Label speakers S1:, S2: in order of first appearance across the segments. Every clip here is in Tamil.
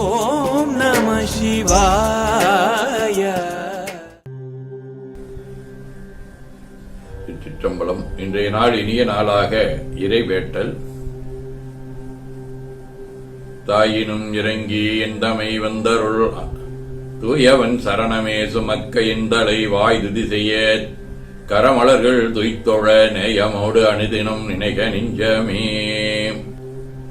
S1: ஓம் நம சிவாய.
S2: சிற்றம்பலம் இன்றைய நாள் இனிய நாளாக இறைவேட்டல். தாயினும் இறங்கி எந்தமை வந்தருள் தூயவன் சரணமே சுமக்க இந்தலை வாய் துதி செய்ய கரமலர்கள் துய்த்தொழ நேயமோடு அனுதினம் நினைக நெஞ்சமே.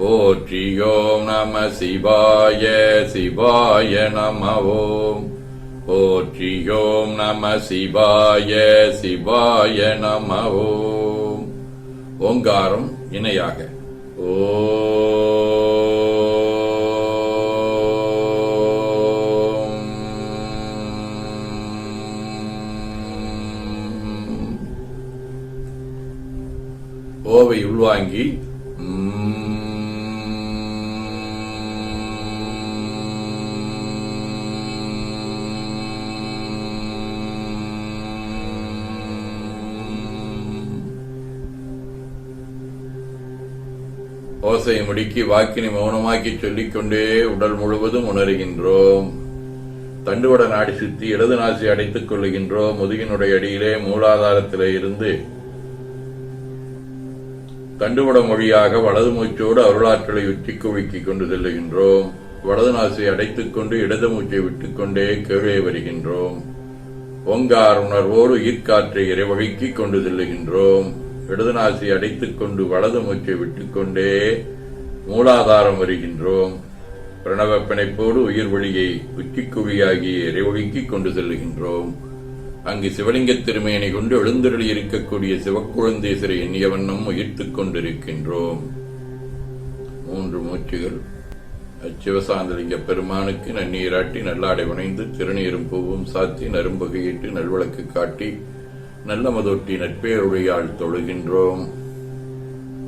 S2: போற்றியோம் நம சிவாய சிவாய நமவோம் போற்றியோம் நம சிவாய சிவாய ஓம் ஓங்காரம் இணையாக. ஓ ஓவை உள்வாங்கி ஓசையை முடுக்கி வாக்கினை மௌனமாக்கி சொல்லிக்கொண்டே உடல் முழுவதும் உணர்கின்றோம். தண்டுவட நாடி சுத்தி இடது நாசி அடைத்துக் கொள்ளுகின்றோம். முதுகினுடைய அடியிலே மூலாதாரத்திலே இருந்து தண்டுவட மொழியாக வலது மூச்சோடு அருளாற்றலை உச்சி குவிக்கிக் கொண்டு செல்லுகின்றோம். வலது நாசை அடைத்துக் கொண்டு இடது மூச்சை விட்டுக்கொண்டே கீழே வருகின்றோம். ஒங்கார் உணர்வோடு ஈர்க்காற்றை இறைவழுக்கிக் கொண்டு செல்லுகின்றோம். இடது நாசி அடைத்துக் கொண்டு வலது மூச்சை விட்டுக்கொண்டே மூலாதாரம் வருகின்றோம். பிரணவ பிணைப்போடு உயிர் வழியை உச்சிக்குழியாகி இறைவழுக்கிக் கொண்டு செல்லுகின்றோம். அங்கு சிவலிங்க திருமேனி கொண்டு எழுந்தருளி இருக்கக்கூடிய சிவக்குழந்தேசரை எண்ணிய வண்ணம் உயிர்த்துக் கொண்டிருக்கின்றோம். மூன்று மூச்சுகள். அச்சிவசாந்தலிங்க பெருமானுக்கு நன்னீராட்டி நல்லாடை உணைந்து திருநீரும் பூவும் சாத்தி நரும்பகையிட்டு நல்விளக்கு காட்டி நல்ல மதொட்டி நட்பேருடையால் தொழுகின்றோம்.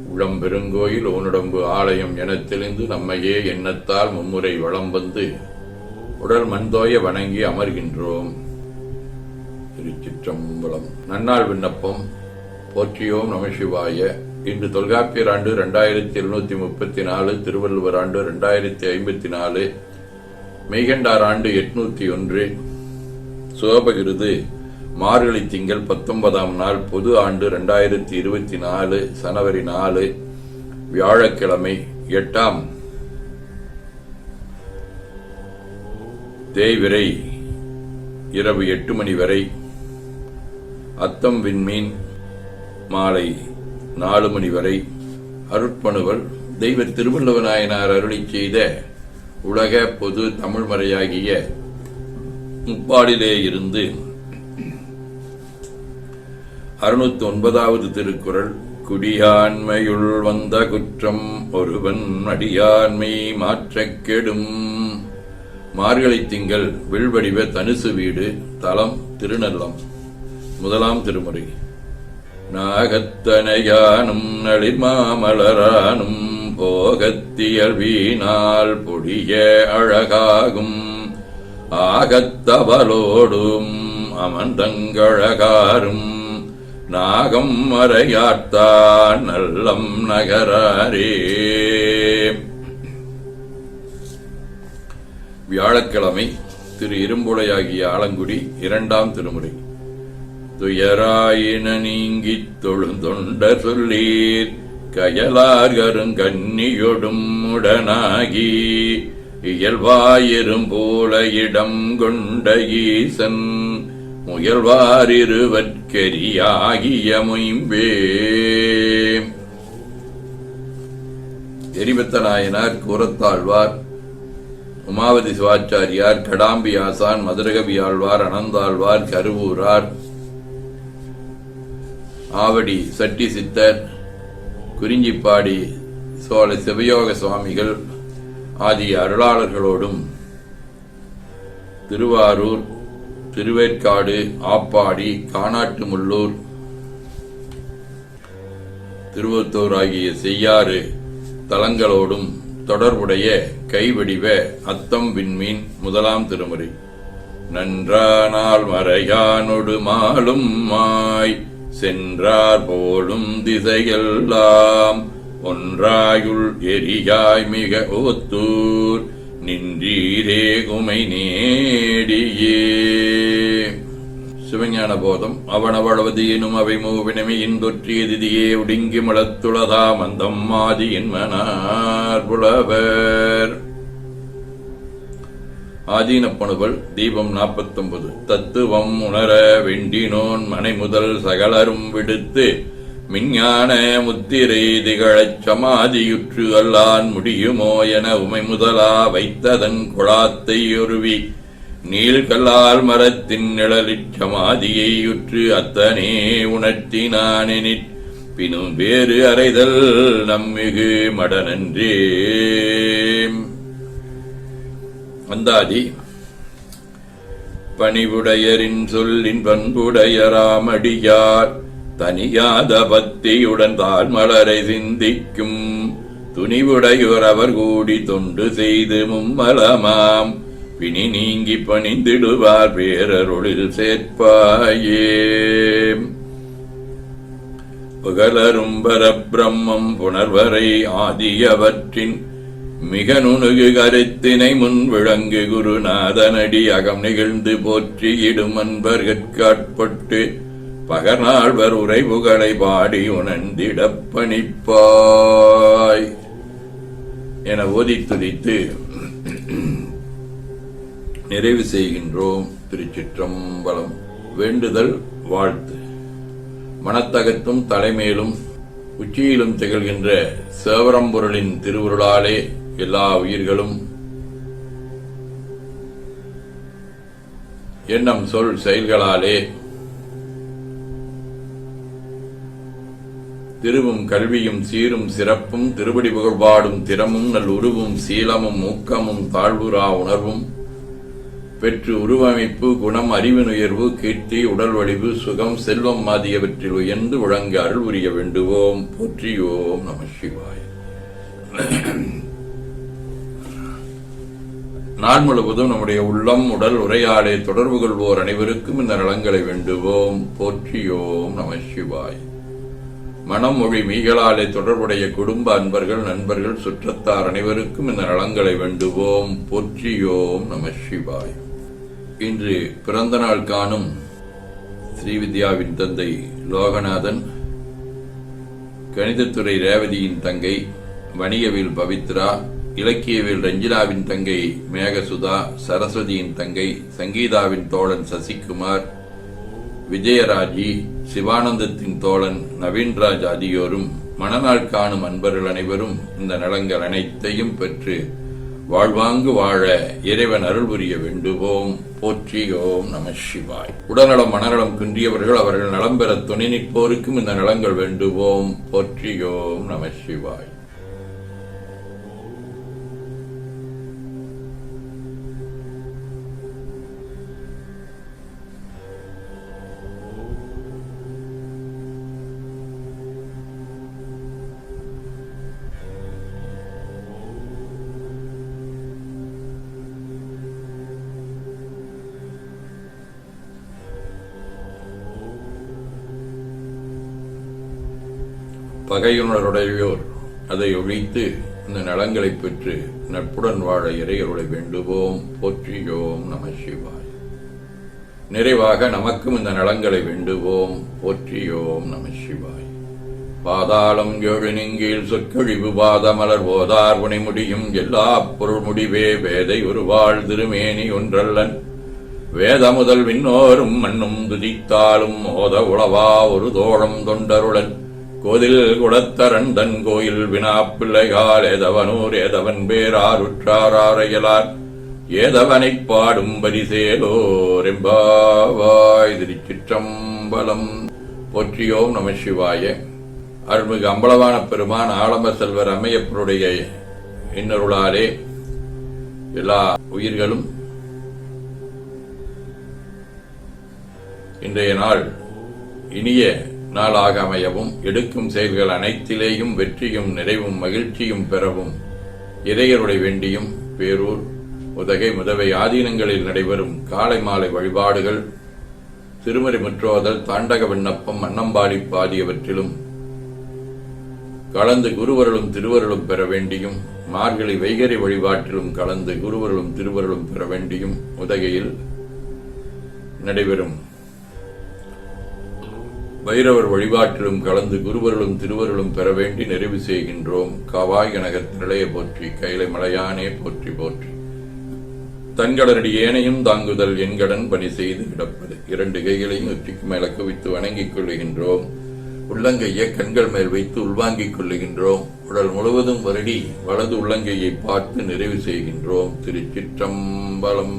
S2: உளம் பெருங்கோயில் ஓனுடம்பு ஆலயம் எனத் தெளிந்து நம்மையே எண்ணத்தால் மும்முறை வளம் வந்து உடல் மண்தோய வணங்கி அமர்கின்றோம். திருச்சிற்றம்பலம். நன்னாள் விண்ணப்பம். போற்றியோம் நமசிவாய இன்று தொல்காப்பியர் ஆண்டு ரெண்டாயிரத்தி எழுநூத்தி முப்பத்தி நாலு திருவள்ளுவர் ஆண்டு ரெண்டாயிரத்தி ஐம்பத்தி நாலு மெய்கண்டார் ஆண்டு எட்நூத்தி ஒன்று சோபகிருது மார்கழி திங்கள் பத்தொன்பதாம் நாள் பொது ஆண்டு ரெண்டாயிரத்தி இருபத்தி நாலு சனவரி நாலு வியாழக்கிழமை எட்டாம் தேய்விரை இரவு எட்டு மணி வரை அத்தம் விண்மீன் மாலை நாலு மணி வரை அருட்பணுவல் தெய்வ திருவள்ளுவநாயனார் அருளி செய்த உலக பொது தமிழ்மறையாகிய முப்பாடிலே இருந்து அறுநூத்தி ஒன்பதாவது திருக்குறள் குடியாண்மையுள் வந்த குற்றம் ஒருவன் அடியாண்மை மாற்றக் கெடும். மார்கழி திங்கள் வில்வடிவ தனுசு வீடு தலம் திருநல்லம். முதலாம் திருமுறை. நாகத்தனையானும் நளிர்மாமலரானும் போகத்தியல் வீணால் பொடிய அழகாகும். ஆகத்தவலோடும் அமர்ந்தங்கழகாரும் நாகம் மறையாட்டான் நல்லம் நகராரே. வியாழக்கிழமை திரு இரும்புடையாகிய ஆலங்குடி இரண்டாம் திருமுறை. துயராயின நீங்கித் தொழுந்தொண்ட சொல்லீர் கயலார் கருங்கன்னியொடும் உடனாகி இயல்வாயிரும் போல இடம் கொண்ட ஈசன் முயல்வாரிருவற்கரியாகிய மொயம்பே எரிபத்த நாயனார் கூறத்தாழ்வார் உமாவதி சிவாச்சாரியார் கடாம்பி ஆசான் மதுரகவி ஆழ்வார் அனந்தாழ்வார் கருவூரார் ஆவடி சட்டி சித்தர் குறிஞ்சிப்பாடி சோழ சிவயோக சுவாமிகள் ஆகிய அருளாளர்களோடும் திருவாரூர் திருவேற்காடு ஆப்பாடி கானாட்டுமுள்ளூர் திருவத்தூர் ஆகிய செய்யாறு தலங்களோடும் தொடர்புடைய கைவடிவ அத்தம் விண்மீன் முதலாம் திருமுறை. நன்றானால் மறையானொடு மாலும் மாய் சென்றார் போலும் திசையெல்லாம். ஒன்றாயுள் எரியாய் மிக ஓத்தூர். நின்றீரே குமை நேடியே. சிவஞான போதம் அவனவளவது எனும் அவை மூவினமே இன்பொற்றிய திதியே உடுங்கி மலத்துளதா மந்தம் மாதி என்மனார் புலவர். ஆதீனப்பணுவல் தீபம் நாற்பத்தொன்பது. தத்துவம் உணர வெண்டினோன் மனை முதல் சகலரும் விடுத்து மிஞ்ஞான முத்திரை திகழச் சமாதியுற்று அல்லான் முடியுமோ என உமை முதலா வைத்ததன் குழாத்தை ஒருவி. நீள்கல்லால் மரத்தின் நிழலிற் சமாதியையுற்று அத்தனே உணர்த்தினானெனிற். பினும் வேறு அறைதல் நம்மிகு மடனன்றே. அந்தாதி பணிவுடையரின் சொல்லின் பண்புடைய ராமடியார் தனியாத பக்தியுடன் தாழ் மலரை சிந்திக்கும் துணிவுடையோர் அவர் கூடி தொண்டு செய்து மும்மலமாம். பிணி நீங்கி பணிந்திடுவார் பேரருளில் சேர்ப்பாயே. புகழரும் பரபிரம்மம் புணர்வரை ஆதியவற்றின் மிக நுணுகு கருத்தினை முன் விளங்கு குருநாதனடி அகம் நிகழ்ந்து போற்றியிடும் அன்பர்கட்காட்பட்டு பகர்நாள்வர் உரைவுகளை பாடி உணர்ந்திடப் பணிப்பாய். என ஓதித் துதித்து நிறைவு செய்கின்றோம் திருச்சிற்றம்பலம். வேண்டுதல் வாழ்த்து. மனத்தகத்தும் தலைமையிலும் உச்சியிலும் திகழ்கின்ற சேவரம்பொருளின் திருவுருளாலே எல்லா உயிர்களும் எண்ணம் சொல் செயல்களாலே திருவும் கல்வியும் சீரும் சிறப்பும் திருவடி புகழ்பாடும் திறமும் நல் உருவும் சீலமும் ஊக்கமும் தாழ்வுரா உணர்வும். பெற்று உருவமைப்பு குணம் அறிவு உயர்வு கீர்த்தி உடல் வடிவு சுகம் செல்வம் ஆகியவற்றில் உயர்ந்து விளங்க அருள் உரிய வேண்டுவோம். போற்றியோம் நம சிவாய். நாள் முழுவதும் நம்முடைய உள்ளம் உடல் உரையாடை தொடர்பு கொள்வோர் அனைவருக்கும் இந்த நலங்களை வேண்டுவோம். போற்றியோம் நம சிவாய். மனம் மொழி தொடர்புடைய குடும்ப அன்பர்கள் நண்பர்கள் சுற்றத்தார் அனைவருக்கும் இந்த நலங்களை வேண்டுவோம். போற்றியோம் நம சிவாய். இன்று பிறந்த நாள் காணும் ஸ்ரீவித்யாவின் தந்தை லோகநாதன் கணிதத்துறை ரேவதியின் தங்கை வணிகவில் பவித்ரா இலக்கியவில் ரஞ்சிலாவின் தங்கை மேகசுதா சரஸ்வதியின் தங்கை சங்கீதாவின் தோழன் சசிகுமார் விஜயராஜி சிவானந்தத்தின் தோழன் நவீன்ராஜ் ஆகியோரும் மணநாள் காணும் அன்பர்கள் அனைவரும் இந்த நலங்கள் அனைத்தையும் பெற்று வாழ்வாங்கு வாழ இறைவன் அருள் புரிய வேண்டுவோம். போற்றியோம் நம சிவாய். உடல்நலம் மனநலம் குன்றியவர்கள் அவர்கள் நலம் பெற துணை நிற்போருக்கும் இந்த நலங்கள் வேண்டுவோம். போற்றியோம் நம சிவாய். பகையுணருடையோர் அதை ஒழித்து இந்த நலங்களைப் பெற்று நட்புடன் வாழ இறையருளை வேண்டுவோம். போற்றியோம் நம சிவாய். நிறைவாக நமக்கும் இந்த நலங்களை வேண்டுவோம். போற்றியோம் நம சிவாய். பாதாளம் ஏழு நீங்கில் சொற்கழிவு பாதமலர் ஓதார் உனை முடியும். எல்லா பொருள் முடிவே வேதை ஒரு வாழ் திருமேனி ஒன்றல்லன். வேத முதல் விண்ணோரும் மண்ணும் துதித்தாலும் ஓத உளவா ஒரு தோழம் தொண்டருடன் கோதில் குடத்தரண்டன் கோயில் வினா பிள்ளைகால் ஏதவனூர் ஏதவன் பேராருற்றாரையலார் ஏதவனைப் பாடும் பரிசேலோ எம்பாவாய் திருச்சிற்றம்பலம். போற்றியோம் நம சிவாய. அருள்மிகு அம்பலவான பெருமான் ஆலம்ப செல்வர் அமையப்பருடைய இன்னருளாலே எல்லா உயிர்களும் இன்றைய நாள் இனிய நாளாக அமையவும் எடுக்கும் செயல்கள் அனைத்திலேயும் வெற்றியும் நிறைவும் மகிழ்ச்சியும் பெறவும். இறையருடைய வேண்டியும் பேரூர் உதகை முதவை ஆதீனங்களில் நடைபெறும் காலை மாலை வழிபாடுகள் திருமறை முற்றோதல் தாண்டக விண்ணப்பம் அன்னம்பாடிப்பு ஆகியவற்றிலும் கலந்து குருவருளும் திருவருளும் பெற வேண்டியும் மார்கழி வைகரி வழிபாட்டிலும் கலந்து குருவருளும் திருவருளும் பெற வேண்டியும் உதகையில் நடைபெறும். பைரவர் வழிபாட்டிலும் கலந்து குருவர்களும் திருவர்களும் பெற வேண்டி நிறைவு செய்கின்றோம். காவாய் நகர் நிலைய போற்றி கைலை மலையானே போற்றி போற்றி. தன்கடரடி ஏனையும் தாங்குதல் என்கடன் பணி செய்து கிடப்பது. இரண்டு கைகளையும் நெற்றிக்கு மேல குவித்து வணங்கிக் கொள்ளுகின்றோம். உள்ளங்கையை கண்கள் மேல் வைத்து உள்வாங்கிக் கொள்ளுகின்றோம். உடல் முழுவதும் வருடி வலது உள்ளங்கையை பார்த்து நிறைவு செய்கின்றோம். திருச்சிற்றம்பலம்